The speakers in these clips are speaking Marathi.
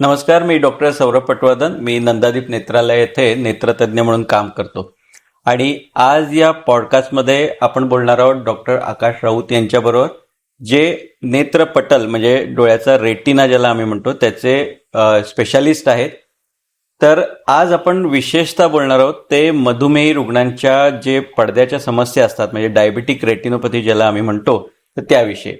नमस्कार मी डॉक्टर सौरभ पटवर्धन. मी नंदादीप नेत्रालय येथे नेत्रतज्ञ म्हणून काम करतो. आणि आज या पॉडकास्टमध्ये आपण बोलणार आहोत डॉक्टर आकाश राऊत यांच्याबरोबर जे नेत्रपटल म्हणजे डोळ्याचा रेटिना ज्याला आम्ही म्हणतो त्याचे स्पेशालिस्ट आहेत. तर आज आपण विशेषतः बोलणार आहोत ते मधुमेही रुग्णांच्या जे पडद्याच्या समस्या असतात म्हणजे डायबिटिक रेटिनोपॅथी ज्याला आम्ही म्हणतो तर त्याविषयी.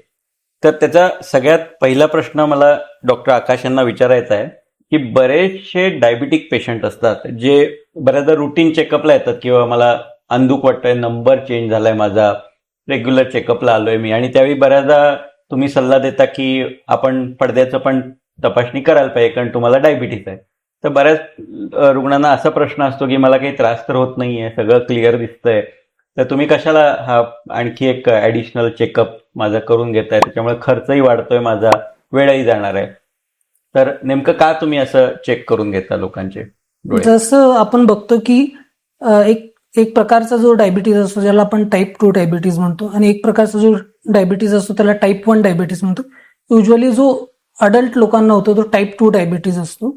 तर त्याचा सगळ्यात पहिला प्रश्न मला डॉक्टर आकाश यांना विचारायचा आहे की बरेचसे डायबिटिक पेशंट असतात जे बऱ्याचदा रुटीन चेकअपला येतात किंवा मला अंदूक वाटतंय नंबर चेंज झालाय माझा रेग्युलर चेकअपला आलोय मी आणि त्यावेळी बऱ्याचदा तुम्ही सल्ला देता की आपण पडद्याचं पण तपासणी करायला पाहिजे कारण तुम्हाला डायबिटीस आहे. तर बऱ्याच रुग्णांना असा प्रश्न असतो की मला काही त्रास तर होत नाहीये सगळं क्लिअर दिसतंय तर तुम्ही कशाला हा आणखी एक ऍडिशनल चेकअप माझा करून घेताय? त्याच्यामुळे खर्चही वाढतोय माझा वेळही जाणार आहे. तर नेमकं का तुम्ही असं चेक करून घेता लोकांचे जसं आपण बघतो की एक एक प्रकारचा जो डायबिटीज असतो ज्याला आपण टाईप टू डायबिटीज म्हणतो आणि एक प्रकारचा जो डायबिटीज असतो त्याला टाईप वन डायबिटीज म्हणतो. युजली जो अडल्ट लोकांना होतो तो टाईप टू डायबिटीज असतो.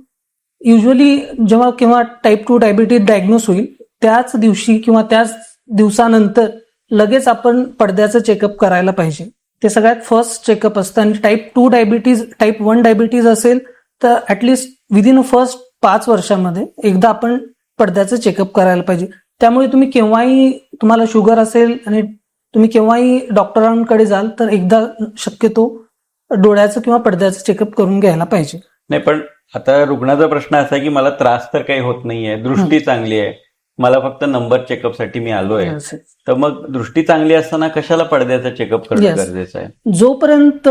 युजली जेव्हा किंवा टाईप टू डायबिटीज डायग्नोस होईल त्याच दिवशी किंवा त्याच दिवसानंतर लगेच आपण पडद्याचं चेकअप करायला पाहिजे. ते सगळ्यात फर्स्ट चेकअप असतं आणि type two diabetes type one diabetes असेल तर ऍटलिस्ट विदिन फर्स्ट पाच वर्षामध्ये एकदा आपण पडद्याचं चेकअप करायला पाहिजे. त्यामुळे तुम्ही केव्हाही तुम्हाला शुगर असेल आणि तुम्ही केव्हाही डॉक्टरांकडे जाल तर एकदा शक्यतो डोळ्याचं किंवा पडद्याचं चेकअप करून घ्यायला पाहिजे. नाही पण आता रुग्णाचा प्रश्न असा आहे की मला त्रास तर काही होत नाहीये दृष्टी चांगली आहे. मला फक्त नंबर चेकअपसाठी मी आलोय. तर मग दृष्टी चांगली असताना कशाला पडद्याचा चेकअप करणं. गरजेचं आहे? जोपर्यंत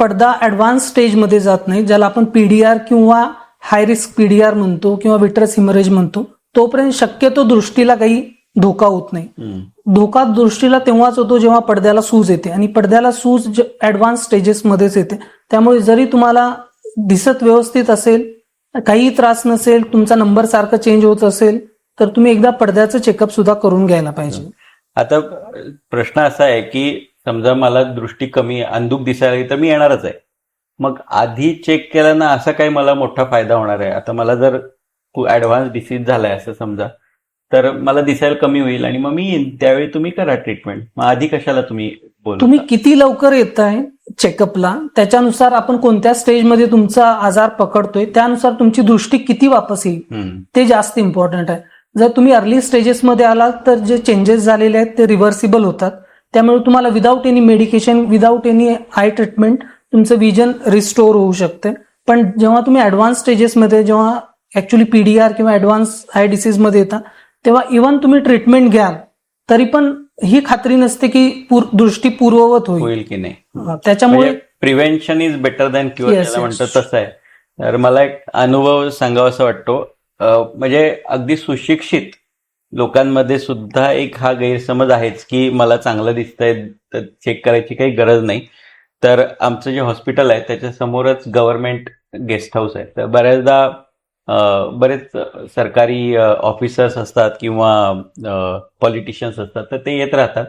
पडदा ऍडव्हान्स स्टेजमध्ये जात नाही ज्याला आपण पीडीआर किंवा हाय रिस्क पीडीआर म्हणतो किंवा विट्रस हिमरेज म्हणतो तोपर्यंत शक्यतो दृष्टीला काही धोका होत नाही. धोका दृष्टीला तेव्हाच होतो जेव्हा पडद्याला सूज येते आणि पडद्याला सूज ऍडव्हान्स स्टेजेसमध्येच येते. त्यामुळे जरी तुम्हाला दिसत व्यवस्थित असेल काही त्रास नसेल तुमचा नंबर सारखं चेंज होत असेल तर तुम्ही एकदा पडद्याचं चेकअप सुद्धा करून घ्यायला पाहिजे. आता प्रश्न असा आहे की समजा मला दृष्टी कमी अंधुक दिसायला तर मी येणारच आहे. मग आधी चेक केल्यानं असा काही मला मोठा फायदा होणार आहे? आता मला जर ऍडव्हान्स डिसीज झालाय असं समजा तर मला दिसायला कमी होईल आणि मग मी येईन. त्यावेळी तुम्ही करा ट्रीटमेंट मग आधी कशाला तुम्ही तुम्ही किती लवकर येत आहे चेकअपला त्याच्यानुसार आपण कोणत्या स्टेजमध्ये तुमचा आजार पकडतोय? त्यानुसार तुमची दृष्टी किती वापस येईल. ते जास्त इम्पॉर्टंट आहे. जर तुम्ही अर्ली स्टेजेसमध्ये आलात तर जे चेंजेस झालेले आहेत ते रिव्हर्सिबल होतात. त्यामुळे तुम्हाला without any medication without any eye treatment तुमचं विजन रिस्टोर होऊ शकते. पण जेव्हा तुम्ही ऍडव्हान्स स्टेजेसमध्ये जेव्हा ऍक्च्युली पीडीआर किंवा ऍडव्हान्स आय डिसीजमध्ये येता तेव्हा इव्हन तुम्ही ट्रीटमेंट घ्याल तरी पण ही खात्री नसते की दृष्टी पूर्ववत होईल. की नाही. त्याच्यामुळे prevention is better than cure. म्हणतात तसं आहे. तर मला एक अनुभव सांगावा असं वाटतो. म्हणजे अगदी सुशिक्षित लोकांमध्ये सुद्धा एक हा गैरसमज आहेच की मला चांगलं दिसतंय तर चेक करायची काही गरज नाही. तर आमचं जे हॉस्पिटल आहे त्याच्यासमोरच गव्हर्नमेंट गेस्ट हाऊस आहे. तर बऱ्याचदा बरेच सरकारी ऑफिसर्स असतात किंवा पॉलिटिशियन्स असतात तर ते येत राहतात.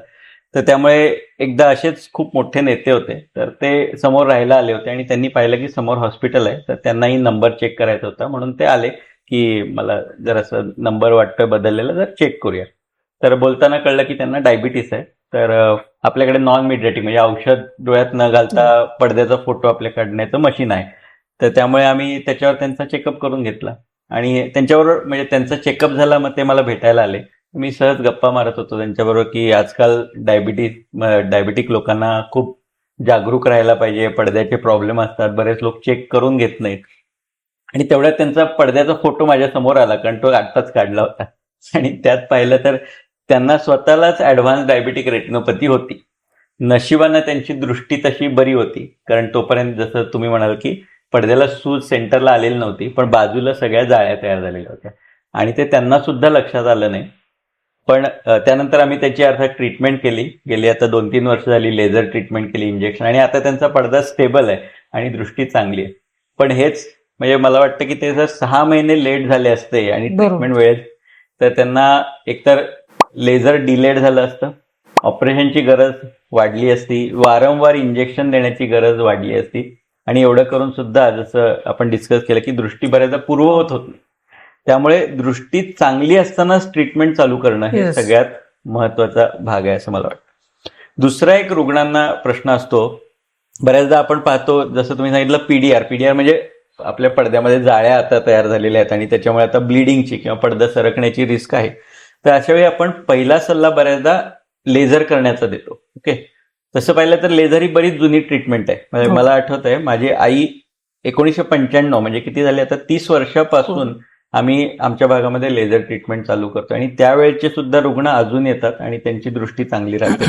तर त्यामुळे एकदा असेच खूप मोठे नेते होते तर ते समोर राहायला आले होते आणि त्यांनी पाहिलं की समोर हॉस्पिटल आहे तर त्यांनाही नंबर चेक करायचा होता म्हणून ते आले. की मला जर असं नंबर वाटतोय बदललेला जर चेक करूया. तर बोलताना कळलं की त्यांना डायबिटीस आहे. तर आपल्याकडे नॉन मिडिएटिक म्हणजे औषध डोळ्यात न घालता पडद्याचा फोटो आपल्या काढण्याचं मशीन आहे. तर त्यामुळे आम्ही त्याच्यावर त्यांचा चेकअप करून घेतला. आणि त्यांच्याबरोबर म्हणजे त्यांचा चेकअप झाला मग ते मला भेटायला आले. मी सहज गप्पा मारत होतो त्यांच्याबरोबर की आजकाल डायबिटीस डायबिटिक लोकांना खूप जागरूक राहायला पाहिजे. पडद्याचे प्रॉब्लेम असतात. बरेच लोक चेक करून घेत नाहीत. आणि तेवढ्यात त्यांचा पडद्याचा फोटो माझ्यासमोर आला कारण तो आत्ताच काढला होता. आणि त्यात पाहिलं तर त्यांना स्वतःलाच ऍडव्हान्स डायबिटिक रेटिनोपॅथी होती. नशिबानं त्यांची दृष्टी तशी बरी होती कारण तोपर्यंत जसं तुम्ही म्हणाल की पडद्याला सूज सेंटरला आलेली नव्हती पण बाजूला सगळ्या जाळ्या तयार झालेल्या होत्या. आणि ते त्यांना सुद्धा लक्षात आलं नाही. पण त्यानंतर आम्ही त्याची अर्थात ट्रीटमेंट केली. गेली आता दोन तीन वर्ष झाली लेझर ट्रीटमेंट केली इंजेक्शन आणि आता त्यांचा पडदा स्टेबल आहे आणि दृष्टी चांगली आहे. पण हेच म्हणजे मला वाटतं की ते जर सहा महिने लेट झाले असते आणि. ट्रीटमेंट वेळेत तर त्यांना एकतर लेझर डिलेड झालं असतं ऑपरेशनची गरज वाढली असती वारंवार इंजेक्शन देण्याची गरज वाढली असती. आणि एवढं करून सुद्धा जसं आपण डिस्कस केलं की दृष्टी बऱ्याचदा पूर्ववत होत नाही त्यामुळे दृष्टी चांगली असतानाच ट्रीटमेंट चालू करणं हे Yes. सगळ्यात महत्त्वाचा भाग आहे असं मला वाटतं. दुसरा एक रुग्णांना प्रश्न असतो. बऱ्याचदा आपण पाहतो जसं तुम्ही सांगितलं पीडीआर पीडीआर म्हणजे आपल्या पडद्यामध्ये जाळ्या आता तयार झालेल्या आहेत आणि त्याच्यामुळे आता ब्लिडिंगची किंवा पडदा सरकण्याची रिस्क आहे. तर अशा वेळी आपण पहिला सल्ला बऱ्याचदा लेझर करण्याचा देतो. ओके तसं पाहिलं तर लेझर ही बरीच जुनी ट्रीटमेंट आहे. म्हणजे हो. मला आठवत आहे माझी आई एकोणीसशे पंच्याण्णव म्हणजे किती झाले? आता तीस वर्षापासून आम्ही आमच्या भागामध्ये लेझर ट्रीटमेंट चालू करतो आणि त्यावेळेचे सुद्धा रुग्ण अजून येतात आणि त्यांची दृष्टी चांगली राहते.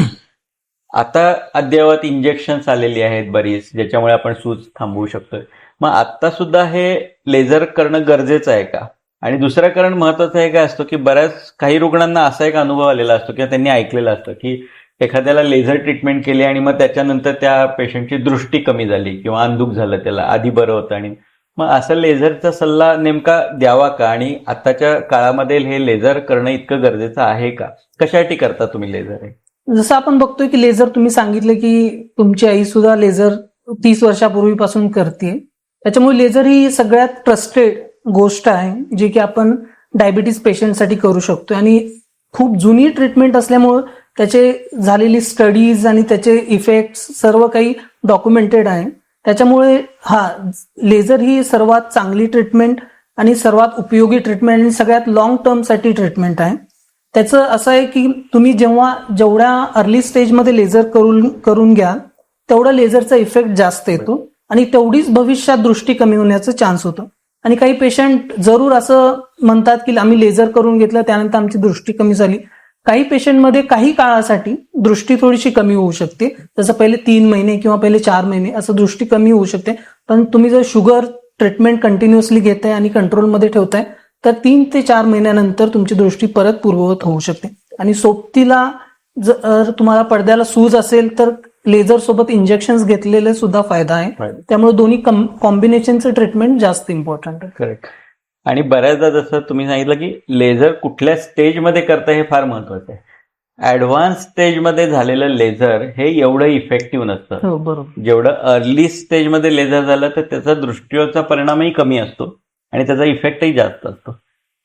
आता अद्ययावत इंजेक्शन्स आलेली आहेत बरीच ज्याच्यामुळे आपण सूज थांबवू शकतोय. मग आता सुद्धा हे लेझर करणं गरजेचं आहे का? आणि दुसरं कारण महत्वाचं आहे काय असतो की बऱ्याच काही रुग्णांना असा एक अनुभव आलेला असतो किंवा त्यांनी ऐकलेलं असतं की एखाद्याला लेझर ट्रीटमेंट केली आणि मग त्याच्यानंतर त्या पेशंटची दृष्टी कमी झाली किंवा अंधुक झालं त्याला आधी बरं होतं आणि मग असं लेझरचा सल्ला नेमका द्यावा का? आणि आताच्या काळामध्ये हे लेझर करणं इतकं गरजेचं आहे का? कशासाठी करता तुम्ही लेझर हे? जसं आपण बघतोय की लेझर तुम्ही सांगितलं की तुमची आई सुद्धा लेझर तीस वर्षापूर्वीपासून करते त्याच्यामुळे लेझर ही सगळ्यात ट्रस्टेड गोष्ट आहे जी की आपण डायबिटीज पेशंटसाठी करू शकतो आणि खूप जुनी ट्रीटमेंट असल्यामुळं त्याचे झालेली स्टडीज आणि त्याचे इफेक्ट्स सर्व काही डॉक्युमेंटेड आहे. त्याच्यामुळे हा लेझर ही सर्वात चांगली ट्रीटमेंट आणि सर्वात उपयोगी ट्रीटमेंट आणि सगळ्यात लॉंग टर्मसाठी ट्रीटमेंट आहे. त्याचं असं आहे की तुम्ही जेव्हा जेवढ्या अर्ली स्टेजमध्ये लेझर करून करून घ्याल तेवढा लेझरचा इफेक्ट जास्त येतो. आणि तेवढीच भविष्यात दृष्टी कमी होण्याचं चान्स होतं. आणि काही पेशंट जरूर असं म्हणतात की आम्ही लेझर करून घेतलं त्यानंतर आमची दृष्टी कमी झाली. काही पेशंटमध्ये काही काळासाठी दृष्टी थोडीशी कमी होऊ शकते. जसं पहिले तीन महिने किंवा पहिले चार महिने असं दृष्टी कमी होऊ शकते. पण तुम्ही जर शुगर ट्रीटमेंट कंटिन्युअसली घेताय आणि कंट्रोलमध्ये ठेवताय तर तीन ते चार महिन्यानंतर तुमची दृष्टी परत पूर्ववत होऊ शकते. आणि सोबतीला जर तुम्हाला पडद्याला सूज असेल तर लेझर सोबत इंजेक्शन घेतलेले सुद्धा फायदा आहे. त्यामुळे दोन्ही कॉम्बिनेशनचं ट्रीटमेंट जास्त इम्पॉर्टंट आहे. करेक्ट आणि बऱ्याचदा जसं तुम्ही सांगितलं की लेझर कुठल्या स्टेजमध्ये करता हे फार महत्वाचं आहे. ऍडव्हान्स स्टेजमध्ये झालेलं लेझर हे एवढं इफेक्टिव्ह नसतं. हो बरोबर. जेवढं अर्ली स्टेजमध्ये लेझर झालं तर त्याचा दृष्टीवरचा परिणामही कमी असतो आणि त्याचा इफेक्टही जास्त असतो.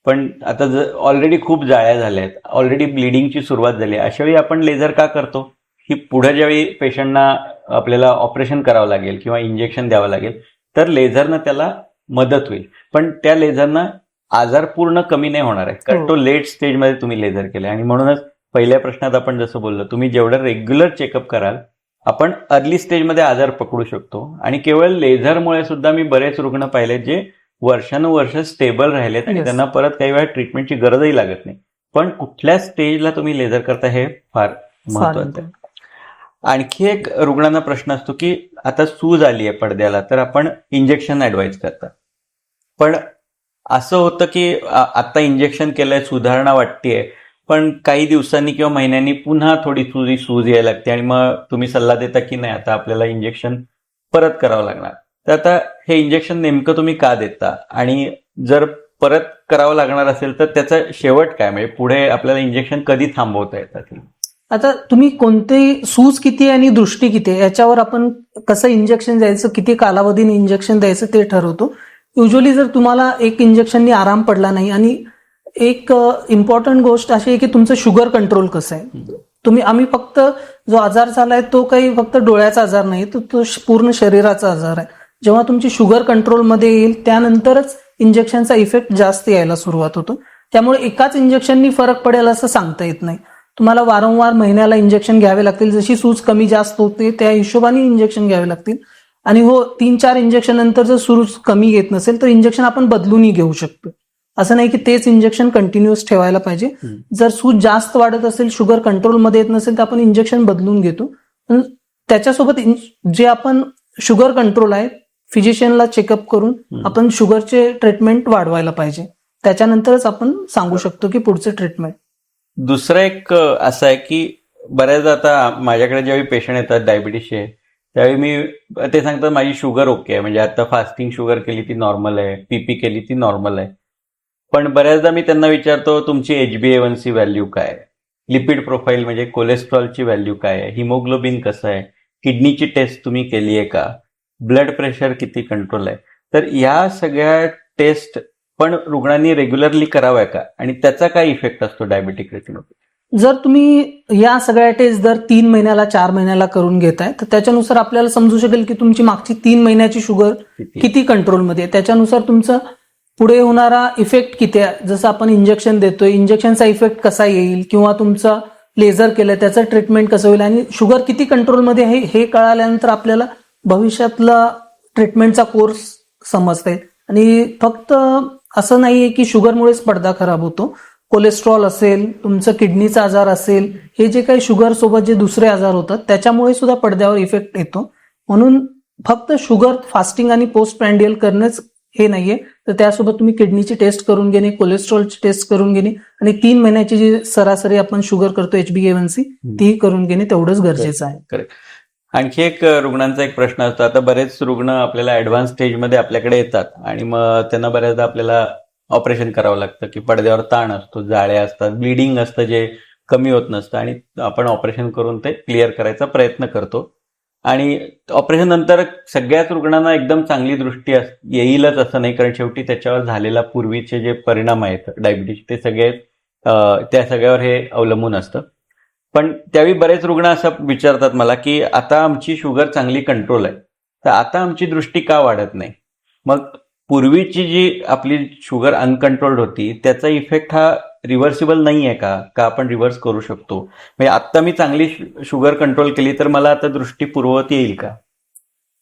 पण आता ऑलरेडी खूप जाळ्या झाल्या आहेत ऑलरेडी ब्लिडिंगची सुरुवात झाली आहे अशा वेळी आपण लेझर का करतो? की पुढे ज्यावेळी पेशंटना आपल्याला ऑपरेशन करावं लागेल किंवा इंजेक्शन द्यावं लागेल तर लेझरनं त्याला मदत होईल. पण त्या लेझरनं आजार पूर्ण कमी नाही होणार आहे. कारण हो. तो लेट स्टेजमध्ये तुम्ही लेझर केलाय. आणि म्हणूनच पहिल्या प्रश्नात आपण जसं बोललो तुम्ही जेवढं रेग्युलर चेकअप कराल आपण अर्ली स्टेजमध्ये आजार पकडू शकतो. आणि केवळ लेझरमुळे सुद्धा मी बरेच रुग्ण पाहिले जे वर्षानुवर्ष स्टेबल राहिलेत आणि. त्यांना परत काही वेळा ट्रीटमेंटची गरजही लागत नाही. पण कुठल्या स्टेजला तुम्ही लेझर करता हे फार महत्वाचं आहे. आणखी एक रुग्णांना प्रश्न असतो की आता सूज आली आहे पडद्याला तर आपण इंजेक्शन ऍडवाइज करता. पण असं होतं की आता इंजेक्शन केलंय सुधारणा वाटतेय पण काही दिवसांनी किंवा महिन्यांनी पुन्हा थोडी सूज सूज यायला लागते आणि मग तुम्ही सल्ला देता की नाही आता आपल्याला इंजेक्शन परत करावं लागणार. तर आता हे इंजेक्शन नेमकं तुम्ही का देता? आणि जर परत करावं लागणार असेल तर त्याचा शेवट काय? म्हणजे पुढे आपल्याला इंजेक्शन कधी थांबवता येतात? आता तुम्ही कोणते सूज किती आहे आणि दृष्टी किती आहे? याच्यावर आपण कसं इंजेक्शन द्यायचं किती कालावधीने इंजेक्शन द्यायचं ते ठरवतो. युजली जर तुम्हाला एक इंजेक्शननी आराम पडला नाही आणि एक इम्पॉर्टंट गोष्ट अशी आहे की तुमचं शुगर कंट्रोल कसं आहे? तुम्ही आम्ही फक्त जो आजार झालाय तो काही फक्त डोळ्याचा आजार नाही तो श- पूर्ण शरीराचा आजार आहे. जेव्हा तुमची शुगर कंट्रोलमध्ये येईल त्यानंतरच इंजेक्शनचा इफेक्ट जास्त यायला सुरुवात होतो. त्यामुळे एकाच इंजेक्शननी फरक पडेल असं सांगता येत नाही. तुम्हाला वारंवार महिन्याला इंजेक्शन घ्यावे लागतील. जशी सूज कमी जास्त होते त्या हिशोबाने इंजेक्शन घ्यावे लागतील. आणि हो तीन चार इंजेक्शन नंतर जर सूज कमी येत नसेल तर इंजेक्शन आपण बदलूनही घेऊ शकतो. असं नाही की तेच इंजेक्शन कंटिन्युअस ठेवायला पाहिजे. जर सूज जास्त वाढत असेल शुगर कंट्रोलमध्ये येत नसेल तर आपण इंजेक्शन बदलून घेतो. पण त्याच्यासोबत जे आपण शुगर कंट्रोल आहे फिजिशियनला चेकअप करून. आपण शुगरचे ट्रीटमेंट वाढवायला पाहिजे. त्याच्यानंतरच आपण सांगू शकतो की पुढचे ट्रीटमेंट दुसरं एक असं आहे की बऱ्याचदा आता माझ्याकडे ज्यावेळी पेशंट येतात डायबिटीसचे त्यावेळी मी ते सांगतात माझी शुगर ओके आहे. म्हणजे आता फास्टिंग शुगर केली ती नॉर्मल आहे. पीपी केली ती नॉर्मल आहे. पण बऱ्याचदा मी त्यांना विचारतो तुमची H B A one C value काय आहे? लिपिड प्रोफाईल म्हणजे कोलेस्ट्रॉलची व्हॅल्यू काय आहे? हिमोग्लोबिन कसं आहे? किडनीची टेस्ट तुम्ही केली आहे का? ब्लड प्रेशर किती कंट्रोल आहे? तर या सगळ्या टेस्ट पण रुग्णांनी रेग्युलरली कराव्या का? आणि त्याचा काय इफेक्ट असतो डायबेटिक रेटिनोपॅथी जर तुम्ही या सगळ्या टेस्ट दर तीन महिन्याला चार महिन्याला करून घेताय तर त्याच्यानुसार आपल्याला समजू शकेल की तुमची मागची तीन महिन्याची शुगर किती? कंट्रोलमध्ये आहे त्याच्यानुसार तुमचं पुढे होणारा इफेक्ट किती आहे? जसं आपण इंजेक्शन देतोय इंजेक्शनचा इफेक्ट कसा येईल? किंवा तुमचं लेझर केलं त्याचं ट्रीटमेंट कसं होईल? आणि शुगर किती कंट्रोलमध्ये आहे हे कळाल्यानंतर आपल्याला भविष्यातला ट्रीटमेंटचा कोर्स समजता येईल आणि फक्त असं नाहीये की शुगरमुळेच पडदा खराब होतो. कोलेस्ट्रॉल असेल तुमचं किडनीचा आजार असेल हे जे काही शुगर सोबत जे दुसरे आजार होतात त्याच्यामुळे सुद्धा पडद्यावर इफेक्ट येतो. म्हणून फक्त शुगर फास्टिंग आणि पोस्ट प्रँडियल करणंच हे नाहीये. तर त्यासोबत तुम्ही किडनीची टेस्ट करून घेणे कोलेस्ट्रॉलची टेस्ट करून घेणे आणि तीन महिन्याची जी सरासरी आपण शुगर करतो एच बी एन सी तीही करून घेणे तेवढंच गरजेचं आहे. आणखी एक रुग्णांचा एक प्रश्न असतो. आता बरेच रुग्ण आपल्याला ऍडव्हान्स स्टेजमध्ये आपल्याकडे येतात आणि मग त्यांना बऱ्याचदा आपल्याला ऑपरेशन करावं लागतं की पडद्यावर ताण असतो जाळ्या असतात ब्लिडिंग असतं जे कमी होत नसतं आणि आपण ऑपरेशन करून ते क्लिअर करायचा प्रयत्न करतो. आणि ऑपरेशन नंतर सगळ्याच रुग्णांना एकदम चांगली दृष्टी येईलच असं नाही कारण शेवटी त्याच्यावर झालेला पूर्वीचे जे परिणाम आहेत डायबिटीज ते सगळे त्या सगळ्यावर हे अवलंबून असतं. पण त्यावेळी बरेच रुग्ण असं विचारतात मला की आता आमची शुगर चांगली कंट्रोल आहे. तर आता आमची दृष्टी का वाढत नाही? मग पूर्वीची जी आपली शुगर अनकंट्रोल्ड होती त्याचा इफेक्ट हा रिव्हर्सिबल नाही आहे का? का आपण रिव्हर्स करू शकतो? म्हणजे आता मी चांगली शुगर कंट्रोल केली तर मला आता दृष्टी पूर्ववत येईल का?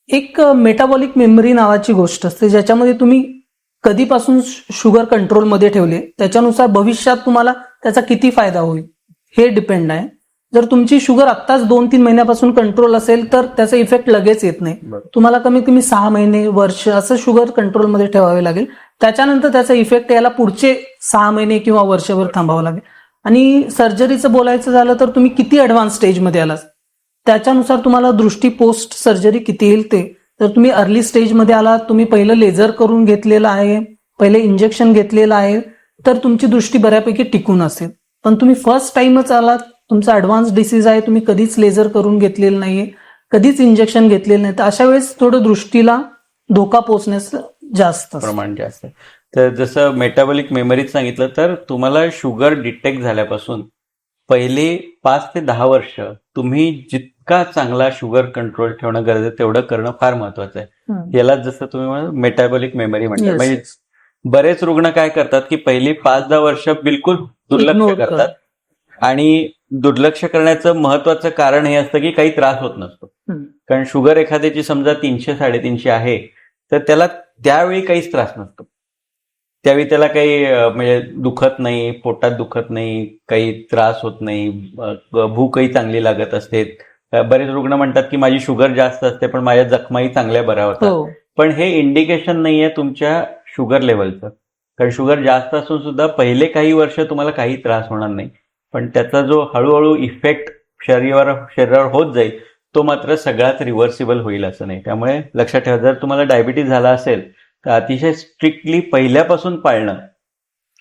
एक मेटाबॉलिक मेमरी नावाची गोष्ट असते ज्याच्यामध्ये तुम्ही कधीपासून शुगर कंट्रोलमध्ये ठेवले त्याच्यानुसार भविष्यात तुम्हाला त्याचा किती फायदा होईल हे डिपेंड आहे. जर तुमची शुगर आत्ताच दोन तीन महिन्यापासून कंट्रोल असेल तर त्याचा इफेक्ट लगेच येत नाही. तुम्हाला कमीत कमी सहा महिने वर्ष असं शुगर कंट्रोलमध्ये ठेवावे लागेल. त्याच्यानंतर त्याचा इफेक्ट याला पुढचे सहा महिने किंवा वर्षभर थांबावं लागेल. आणि सर्जरीचं बोलायचं झालं तर तुम्ही किती ॲडव्हान्स स्टेजमध्ये आलात? त्याच्यानुसार तुम्हाला दृष्टी पोस्ट सर्जरी किती येईल ते. तर तुम्ही अर्ली स्टेजमध्ये आलात तुम्ही पहिलं लेझर करून घेतलेलं आहे पहिले इंजेक्शन घेतलेलं आहे तर तुमची दृष्टी बऱ्यापैकी टिकून असेल. पण तुम्ही फर्स्ट टाइमच आलात तुमचा ऍडव्हान्स डिसीज आहे तुम्ही कधीच लेझर करून घेतलेलं नाहीये कधीच इंजेक्शन घेतलेलं नाही तर अशा वेळेस थोडं दृष्टीला धोका पोचण्यास जास्त. प्रमाण जास्त तर जसं मेटाबॉलिक मेमरीत सांगितलं तर तुम्हाला शुगर डिटेक्ट झाल्यापासून पहिले पाच ते दहा वर्ष तुम्ही जितका चांगला शुगर कंट्रोल ठेवणं गरजेचं तेवढं करणं फार महत्वाचं आहे. याला जसं तुम्ही मेटाबॉलिक मेमरी म्हणता Yes, म्हणजे. बरेच रुग्ण काय करतात की पहिली पाच दहा वर्ष बिलकुल दुर्लक्ष करतात आणि दुर्लक्ष करण्याचं महत्वाचं कारण हे असतं की काही त्रास होत नसतो. कारण शुगर एखाद्याची समजा तीनशे साडेतीनशे आहे तर त्याला त्यावेळी काहीच त्रास नसतो. त्यावेळी त्याला काही म्हणजे दुखत नाही पोटात दुखत नाही काही त्रास होत नाही भूकही चांगली लागत असते. बरेच रुग्ण म्हणतात की माझी शुगर जास्त असते पण माझ्या जखमाही चांगल्या बऱ्या होतात. हो. पण हे इंडिकेशन नाहीये तुमच्या शुगर लेवलचं कारण शुगर जास्त असून सुद्धा पहिले काही वर्ष तुम्हाला काही त्रास होणार नाही. पण त्याचा जो हळूहळू इफेक्ट शरीरावर शरीरावर होत जाईल तो मात्र सगळ्यात रिव्हर्सिबल होईल असं नाही. त्यामुळे लक्षात ठेवा जर तुम्हाला डायबिटीज झाला असेल तर अतिशय स्ट्रिक्टली पहिल्यापासून पाळणं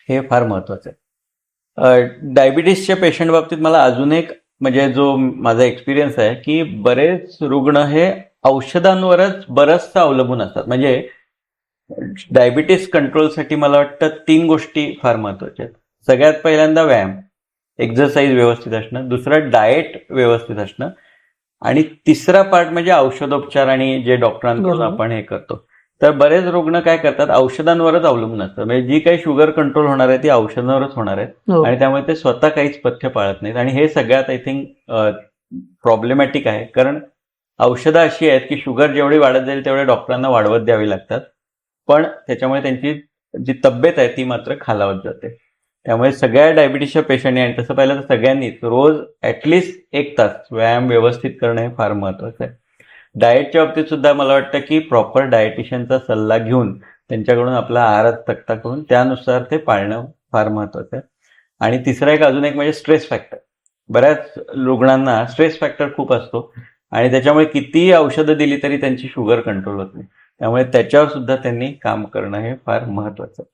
हे फार महत्वाचं आहे. डायबिटीसच्या पेशंट बाबतीत मला अजून एक म्हणजे जो माझा एक्सपिरियन्स आहे की बरेच रुग्ण हे औषधांवरच बरचसं अवलंबून असतात. म्हणजे डायबिटीस कंट्रोलसाठी मला वाटतं तीन गोष्टी फार महत्त्वाच्या आहेत. सगळ्यात पहिल्यांदा व्यायाम. एक्झरसाईज व्यवस्थित असणं दुसरं डाएट व्यवस्थित असणं आणि तिसरा पार्ट म्हणजे औषधोपचार आणि जे डॉक्टरांकडून. आपण हे करतो. तर बरेच रुग्ण काय करतात औषधांवरच अवलंबून असतात म्हणजे जी काही शुगर कंट्रोल होणार आहे ती औषधांवरच होणार आहे. हो. आणि त्यामुळे ते स्वतः काहीच पथ्य पाळत नाहीत. आणि हे सगळ्यात आय थिंक प्रॉब्लेमॅटिक आहे. कारण औषधं अशी आहेत की शुगर जेवढी वाढत जाईल तेवढ्या डॉक्टरांना वाढवत द्यावी लागतात. पण त्याच्यामुळे त्यांची जी तब्येत आहे ती मात्र खालावत जाते. त्यामुळे सगळ्या डायबिटीसच्या पेशंटने आणि तसं पाहिलं तर सगळ्यांनीच रोज ॲटलिस्ट एक तास व्यायाम व्यवस्थित करणं हे फार महत्वाचं आहे. डाएटच्या बाबतीत सुद्धा मला वाटतं की प्रॉपर डायटिशियनचा सल्ला घेऊन त्यांच्याकडून आपला आहारात तक्ता करून त्यानुसार ते पाळणं फार महत्वाचं आहे. आणि तिसरा एक अजून एक म्हणजे स्ट्रेस फॅक्टर बऱ्याच रुग्णांना स्ट्रेस फॅक्टर खूप असतो आणि त्याच्यामुळे कितीही औषधं दिली तरी त्यांची शुगर कंट्रोल होत नाही. त्यामुळे त्याच्यावर सुद्धा त्यांनी काम करणं हे फार महत्वाचं आहे.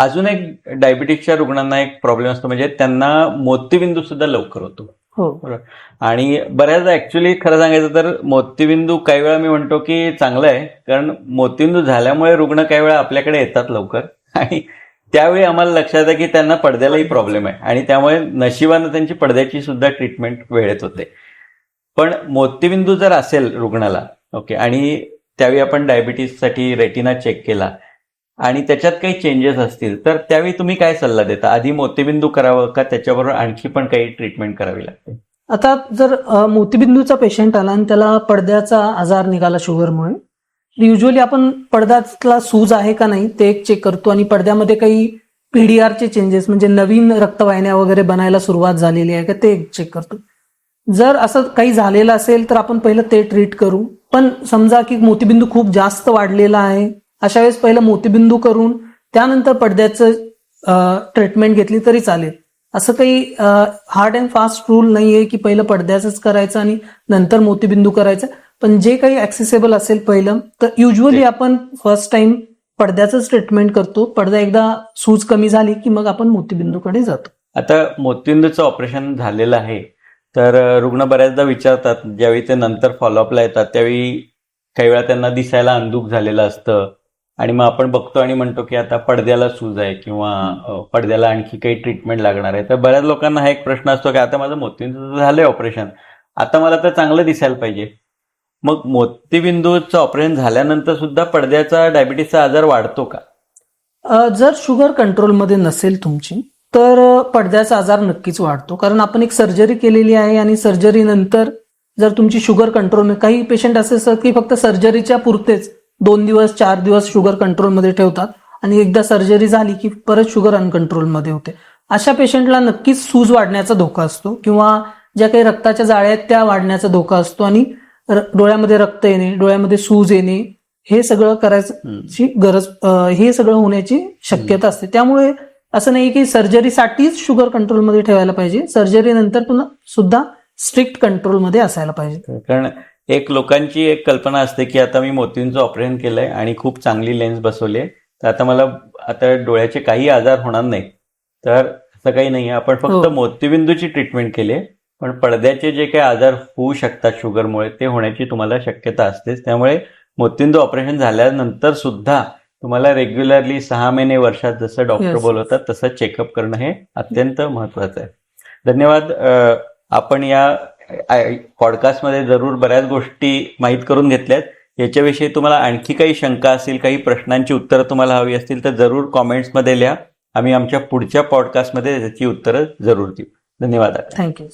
अजून एक डायबिटीसच्या रुग्णांना एक प्रॉब्लेम असतो म्हणजे त्यांना मोतीबिंदू सुद्धा लवकर होतो. हो. आणि बऱ्याचदा ऍक्च्युली खरं सांगायचं तर मोतीबिंदू काही वेळा मी म्हणतो की चांगलं आहे कारण मोतीबिंदू झाल्यामुळे रुग्ण काही वेळा आपल्याकडे येतात लवकर. आणि त्यावेळी आम्हाला लक्षात आहे की त्यांना पडद्यालाही प्रॉब्लेम आहे. आणि त्यामुळे नशिबानं त्यांची पडद्याची सुद्धा ट्रीटमेंट वेळेत होते. पण मोतीबिंदू जर असेल रुग्णाला ओके आणि त्यावेळी आपण डायबिटीससाठी रेटिना चेक केला आणि त्याच्यात काही चेंजेस असतील तर त्यावेळी तुम्ही काय सल्ला देता? आधी मोतीबिंदू करावं का? त्याच्याबरोबर आणखी पण काही ट्रीटमेंट करावी लागते? आता जर मोतीबिंदूचा पेशंट आला आणि त्याला पडद्याचा आजार निघाला शुगरमुळे युजली आपण पडद्यातला सूज आहे का नाही ते एक चेक करतो आणि पडद्यामध्ये काही पीडीआरचे चेंजेस म्हणजे नवीन रक्तवाहिन्या वगैरे बनायला सुरुवात झालेली आहे का ते एक चेक करतो. जर असं काही झालेलं असेल तर आपण पहिलं ते ट्रीट करू. पण समजा की मोतीबिंदू खूप जास्त वाढलेला आहे अशा वेळेस पहिलं मोतीबिंदू करून त्यानंतर पडद्याचं ट्रीटमेंट घेतली तरी चालेल. असं काही हार्ड अँड फास्ट रूल नाहीये की पहिलं पडद्याचंच करायचं आणि नंतर मोतीबिंदू करायचं. पण जे काही ऍक्सेसेबल असेल पहिलं तर युजली आपण फर्स्ट टाइम पडद्याचंच ट्रीटमेंट करतो. पडदा एकदा सूज कमी झाली की मग आपण मोतीबिंदूकडे जातो. आता मोतीबिंदूचं ऑपरेशन झालेलं आहे. तर रुग्ण बऱ्याचदा विचारतात ज्यावेळी ते नंतर फॉलोअपला येतात त्यावेळी काही वेळा त्यांना दिसायला अंधुक झालेलं असतं. आणि मग आपण बघतो आणि म्हणतो की आता पडद्याला सूज आहे किंवा पडद्याला आणखी काही ट्रीटमेंट लागणार आहे. तर बऱ्याच लोकांना हा एक प्रश्न असतो की आता माझं मोतीबिंदूचं झालंय ऑपरेशन आता मला तर चांगलं दिसायला पाहिजे. मग मोतीबिंदूचं ऑपरेशन झाल्यानंतर सुद्धा पडद्याचा डायबिटीसचा आजार वाढतो का? जर शुगर कंट्रोलमध्ये नसेल तुमची तर पडद्याचा आजार नक्कीच वाढतो. कारण आपण एक सर्जरी केलेली आहे आणि सर्जरी नंतर जर तुमची शुगर कंट्रोल काही पेशंट असे असतात की फक्त सर्जरीच्या पुरतेच दोन दिवस चार दिवस शुगर कंट्रोलमध्ये ठेवतात आणि एकदा सर्जरी झाली की परत शुगर अनकंट्रोलमध्ये होते. अशा पेशंटला नक्कीच सूज वाढण्याचा धोका असतो किंवा ज्या काही रक्ताच्या जाळ्या आहेत त्या वाढण्याचा धोका असतो आणि डोळ्यामध्ये रक्त येणे डोळ्यामध्ये सूज येणे हे सगळं करायचं गरज हे सगळं होण्याची शक्यता असते. त्यामुळे असं नाही की सर्जरीसाठीच शुगर कंट्रोलमध्ये ठेवायला पाहिजे. सर्जरी नंतर पुन्हा सुद्धा स्ट्रिक्ट कंट्रोलमध्ये असायला पाहिजे. कारण एक लोकांची एक कल्पना असते की आता मी मोतींचं ऑपरेशन केलंय आणि खूप चांगली लेन्स बसवली आहे तर आता मला आता डोळ्याचे काही आजार होणार नाही तर असं काही नाही आपण फक्त हो. मोतीबिंदूची ट्रीटमेंट केली आहे पण पडद्याचे जे काही आजार होऊ शकतात शुगरमुळे ते होण्याची तुम्हाला शक्यता असतेच. त्यामुळे मोतीबिंदू ऑपरेशन झाल्यानंतर सुद्धा तुम्हाला रेग्युलरली सहा महिने वर्षात जसं डॉक्टर Yes. बोलवतात तसं चेकअप करणं हे अत्यंत महत्वाचं आहे. धन्यवाद. आपण या पॉडकास्टमध्ये जरूर बऱ्याच गोष्टी माहीत करून घेतल्यात. याच्याविषयी तुम्हाला आणखी काही शंका असतील काही प्रश्नांची उत्तरं तुम्हाला हवी असतील तर जरूर कॉमेंट्समध्ये लिहा. आम्ही आमच्या पुढच्या पॉडकास्टमध्ये त्याची उत्तरं जरूर देऊ. धन्यवाद. थँक्यू